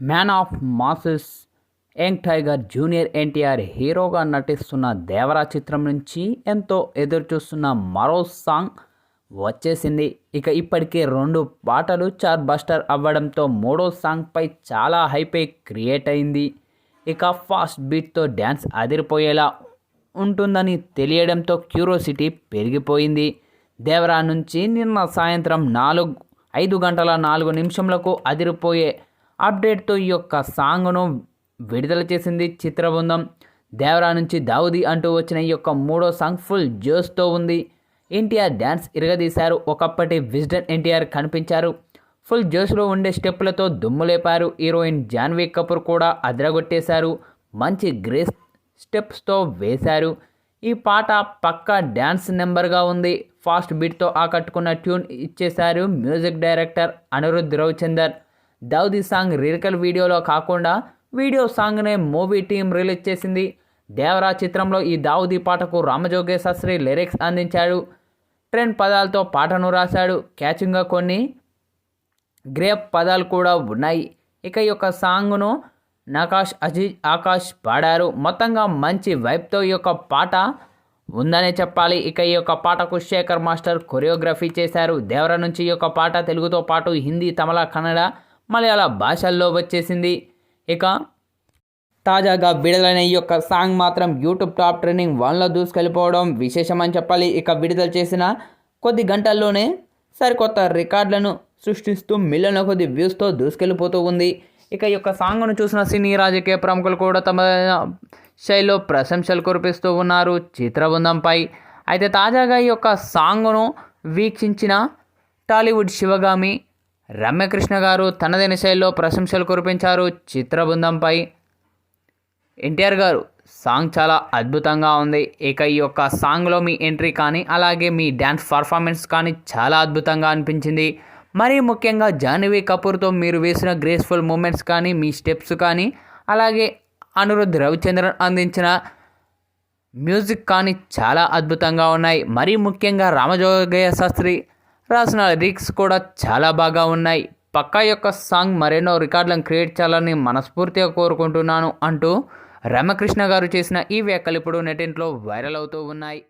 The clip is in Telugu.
Man of masses young tiger junior NTR హీరోగా నటిస్తున్న దేవరా చిత్రం నుంచి ఎంతో ఎదురుచూస్తున్న మరో సాంగ్ వచ్చేసింది. ఇక ఇప్పటికే రెండు పాటలు చార్ బస్టర్ అవ్వడంతో మూడో సాంగ్పై చాలా హైపే క్రియేట్ అయింది. ఇక ఫాస్ట్ బీట్తో డ్యాన్స్ అదిరిపోయేలా ఉంటుందని తెలియడంతో క్యూరోసిటీ పెరిగిపోయింది. దేవరా నుంచి నిన్న సాయంత్రం నాలుగు ఐదు గంటల నాలుగు నిమిషంలకు అదిరిపోయే అప్డేట్తో ఈ యొక్క సాంగ్ను విడుదల చేసింది చిత్రబృందం. దేవరా నుంచి దావుది అంటూ వచ్చిన ఈ యొక్క మూడో సాంగ్ ఫుల్ జోస్తో ఉంది. ఎన్టీఆర్ డ్యాన్స్ ఇరగదీశారు. ఒకప్పటి విజ్డన్ ఎన్టీఆర్ కనిపించారు. ఫుల్ జోష్లో ఉండే స్టెప్పులతో దుమ్ము లేపారు హీరోయిన్ జాన్వీ కపూర్ కూడా అదరగొట్టేశారు. మంచి గ్రేస్ స్టెప్స్తో వేశారు. ఈ పాట పక్కా డ్యాన్స్ నెంబర్గా ఉంది. ఫాస్ట్ బీట్తో ఆకట్టుకున్న ట్యూన్ ఇచ్చేశారు music director Anirudh Ravichander. Daavudi song lyrical video కాకుండా వీడియో సాంగ్నే మూవీ టీం రిలీజ్ చేసింది. దేవరా చిత్రంలో ఈ దావుదీ పాటకు రామజోగే శాస్త్రి లిరిక్స్ అందించాడు. ట్రెండ్ పదాలతో పాటను రాశాడు. క్యాచింగ్గా కొన్ని గ్రేప్ పదాలు కూడా ఉన్నాయి. ఇక ఈ యొక్క సాంగ్ను నకాష్ అజీజ్ ఆకాష్ పాడారు. మొత్తంగా మంచి వైబ్తో ఈ యొక్క పాట ఉందనే చెప్పాలి. ఇక ఈ యొక్క పాటకు శేఖర్ మాస్టర్ కొరియోగ్రఫీ చేశారు. దేవర నుంచి ఈ యొక్క పాట తెలుగుతో పాటు హిందీ తమిళ కన్నడ మలయాళ భాషల్లో వచ్చేసింది. ఇక తాజాగా విడుదలైన ఈ యొక్క సాంగ్ మాత్రం యూట్యూబ్ టాప్ ట్రెండింగ్ వన్లో దూసుకెళ్ళిపోవడం విశేషమని చెప్పాలి. ఇక విడుదల చేసిన కొద్ది గంటల్లోనే సరికొత్త రికార్డులను సృష్టిస్తూ మిలియన్ల కొద్ది వ్యూస్తో దూసుకెళ్ళిపోతూ ఉంది. ఇక ఈ యొక్క సాంగ్ను చూసిన సినీ రాజకీయ ప్రముఖులు కూడా తమ శైలిలో ప్రశంసలు కురిపిస్తూ ఉన్నారు. చిత్రబృందంపై అయితే తాజాగా ఈ యొక్క సాంగ్ను వీక్షించిన టాలీవుడ్ శివగామి రమ్యకృష్ణ గారు తనదైన శైలిలో ప్రశంసలు కురిపించారు చిత్రబృందంపై. ఎన్టీఆర్ గారు సాంగ్ చాలా అద్భుతంగా ఉంది. ఇక ఈ యొక్క సాంగ్లో మీ ఎంట్రీ కానీ అలాగే మీ డ్యాన్స్ పర్ఫార్మెన్స్ కానీ చాలా అద్భుతంగా అనిపించింది. మరీ ముఖ్యంగా జాహ్నవి కపూర్తో మీరు వేసిన గ్రేస్ఫుల్ మూమెంట్స్ కానీ మీ స్టెప్స్ కానీ అలాగే అనురుద్ధ్ రవిచంద్రన్ అందించిన మ్యూజిక్ కానీ చాలా అద్భుతంగా ఉన్నాయి. మరీ ముఖ్యంగా రామజోగయ్య శాస్త్రి రాసిన లిరిక్స్ కూడా చాలా బాగా ఉన్నాయి. పక్కా యొక్క సాంగ్ మరెన్నో రికార్డులను క్రియేట్ చేయాలని మనస్ఫూర్తిగా కోరుకుంటున్నాను అంటూ రామకృష్ణ గారు చేసిన ఈ వ్యాఖ్యలు ఇప్పుడు నెటింట్లో వైరల్ అవుతూ ఉన్నాయి.